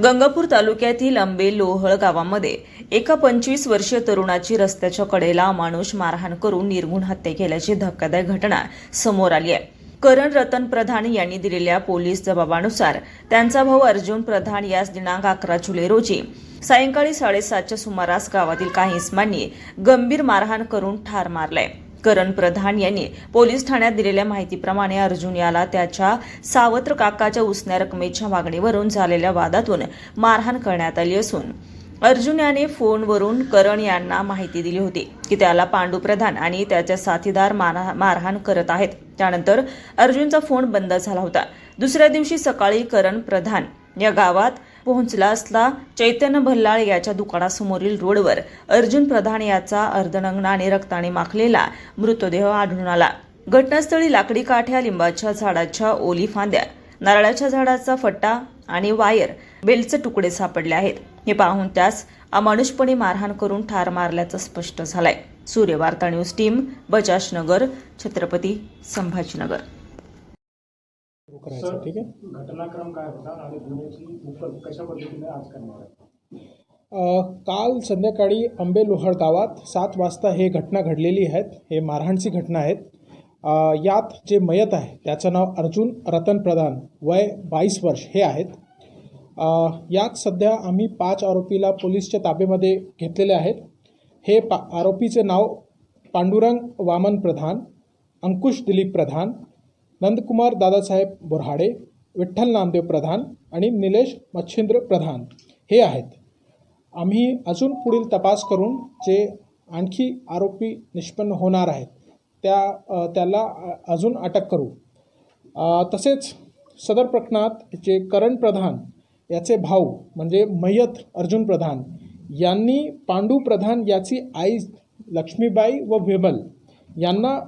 गंगापूर तालुक्यातील आंबे लोहळ गावामध्ये एका पंचवीस वर्षीय तरुणाची रस्त्याच्या कडेला अमानुष मारहाण करून निर्गुण हत्या केल्याची धक्कादायक घटना समोर आली आहे. करण रतन प्रधान यांनी दिलेल्या पोलीस जबाबानुसार त्यांचा भाऊ अर्जुन प्रधान यास दिनांक अकरा जुलै रोजी सायंकाळी साडेसातच्या सुमारास गावातील काही इसमांनी गंभीर मारहाण करून ठार मारलाय. करण प्रधान यांनी पोलीस ठाण्यात दिलेल्या माहितीप्रमाणे अर्जुन याला त्याच्या सावत्र काकाच्या उसन्या रकमेच्या मागणीवरून झालेल्या वादातून मारहाण करण्यात आली असून अर्जुन याने फोनवरून करण यांना माहिती दिली होती की त्याला पांडू प्रधान आणि त्याचे साथीदार मारहाण करत आहेत. त्यानंतर अर्जुनचा फोन बंद झाला होता. दुसऱ्या दिवशी सकाळी करण प्रधान या गावात पोहोचला असला चैतन्य भल्लाळ याच्या दुकानासमोरील रोडवर अर्जुन प्रधान याचा अर्धनग्न आणि रक्ताने माखलेला मृतदेह आढळून आला. घटनास्थळी लाकडी काठ्या लिंबाच्या झाडाच्या ओली फांद्या नारळाच्या झाडाचा फट्टा आणि वायर बेलचे तुकडे सापडले आहेत. हे पाहून त्यास अमानुषपणे मारहाण करून ठार मारल्याचं स्पष्ट झालंय. Suryavarta news team Bajajnagar Chhatrapati Sambhajinagar. करायचं ठीक आहे? घटनाक्रम काय होता आणि गुन्ह्याची उकल कशा पद्धतीने आज करणार आहे? काल संध्याकाळी आंबे लोहळ गावात सात वाजता हे घटना घडलेली आहेत हे मारहाणची घटना आहेत. यात जे मयत आहे त्याचं नाव अर्जुन रतन प्रधान वय बावीस वर्ष हे आहेत. यात सध्या आम्ही पाच आरोपीला पोलीसच्या ताब्यामध्ये घेतलेले आहेत. हे पा आरोपीचे नाव पांडुरंग वामन प्रधान अंकुश दिलीप प्रधान नंदकुमार दादासाहेब बोरहाडे विठ्ठल नामदेव प्रधान आणि निलेश मच्छिंद्र प्रधान हे आहेत. आम्ही अजून पुढील तपास करून जे आणखी आरोपी निष्पन्न होणार आहेत त्या त्याला अजून अटक करू. तसेच सदर प्रकरणात जे करण प्रधान याचे भाऊ म्हणजे मयत अर्जुन प्रधान यांनी पांडू प्रधान याची आई लक्ष्मीबाई व विमल यांना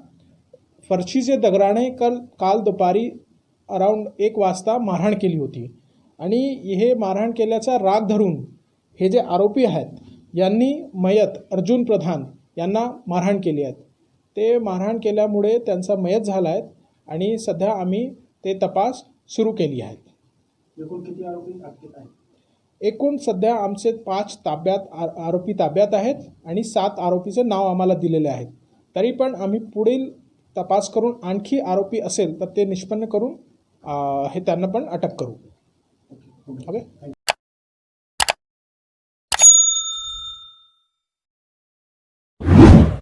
फरशीचे दगडाने काल काल दुपारी अराऊंड एक वाजता मारहाण केली होती. आणि हे मारहाण केल्याचा राग धरून हे जे आरोपी आहेत यांनी मयत अर्जुन प्रधान यांना मारहाण केली आहेत ते मारहाण केल्यामुळे त्यांचा मयत झाला आहे आणि सध्या आम्ही ते तपास सुरू केली आहेत एकूण किती आरोपी अटकेत आहेत? एकूण सध्या आमचे पाच ताब्यात आरोपी ताब्यात आहेत आणि सात आरोपीचं नाव आम्हाला दिलेले आहेत. तरी पण आम्ही पुढील तपास करून आणखी आरोपी असेल तर ते निष्पन्न करून हे त्यांना पण अटक करू. ओके